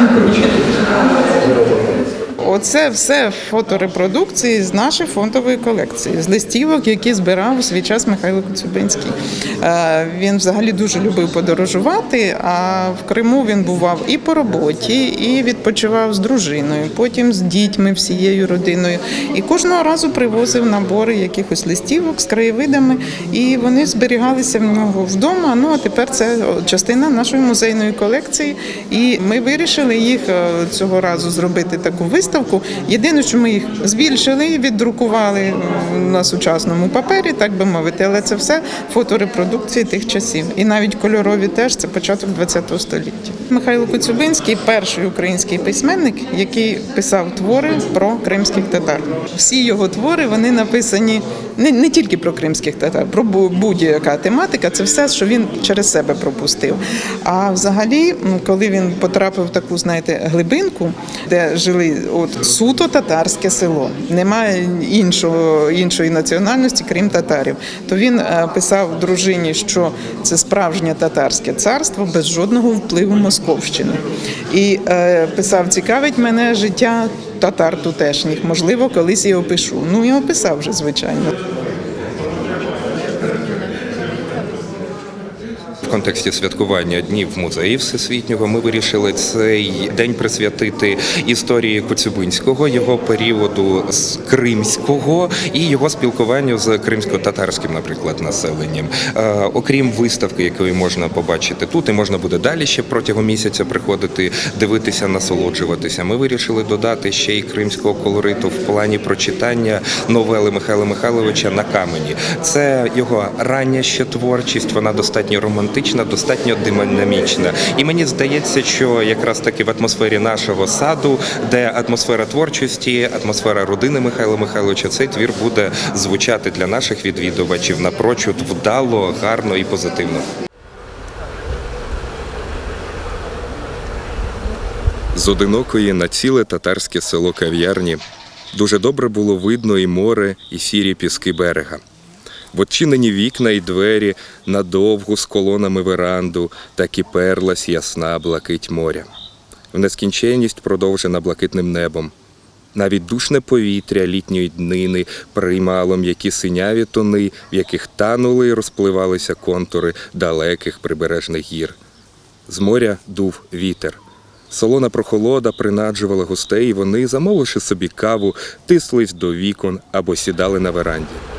Нет. Оце все фоторепродукції з нашої фондової колекції, з листівок, які збирав у свій час Михайло Коцюбинський. Е, Він взагалі дуже любив подорожувати. А в Криму він бував і по роботі, і відпочивав з дружиною, потім з дітьми, всією родиною. І кожного разу привозив набори якихось листівок з краєвидами, і вони зберігалися в нього вдома. Ну а тепер це частина нашої музейної колекції. І ми вирішили їх е, цього разу зробити таку виставку. Єдине, що ми їх збільшили і віддрукували на сучасному папері, так би мовити, але це все фоторепродукції тих часів. І навіть кольорові теж це початок ХХ століття. Михайло Коцюбинський перший український письменник, який писав твори про кримських татар. Всі його твори вони написані не, не тільки про кримських татар, про будь-яка тематика. Це все, що він через себе пропустив. А взагалі, коли він потрапив в таку, знаєте, глибинку, де жили от суто татарське село, немає іншого іншої національності, крім татарів, то він е, писав дружині, що це справжнє татарське царство без жодного впливу Московщини. І е, писав: цікавить мене життя татар тутешніх. Можливо, колись я опишу. Ну і описав вже, звичайно. Контексті святкування днів музеїв всесвітнього ми вирішили цей день присвятити історії Коцюбинського, його періоду з кримського і його спілкуванню з кримсько-татарським, наприклад, населенням. Е, окрім виставки, якої можна побачити тут, і можна буде далі ще протягом місяця приходити, дивитися, насолоджуватися. Ми вирішили додати ще й кримського колориту в плані прочитання новели Михайла Михайловича на камені. Це його рання ще творчість, вона достатньо романтична, достатньо динамічна. І мені здається, що якраз таки в атмосфері нашого саду, де атмосфера творчості, атмосфера родини Михайла Михайловича, цей твір буде звучати для наших відвідувачів напрочуд вдало, гарно і позитивно. З одинокої на ціле татарське село кав'ярні дуже добре було видно і море, і сірі піски берега. В odчинені вікна і двері надовгу з колонами веранду так і перлась ясна блакить моря. В нескінченність продовжена блакитним небом. Навіть душне повітря літньої днини приймало м'які синяві тони, в яких танули і розпливалися контури далеких прибережних гір. З моря дув вітер. Солона прохолода принаджувала гостей, і вони, замовивши собі каву, тислись до вікон або сідали на веранді.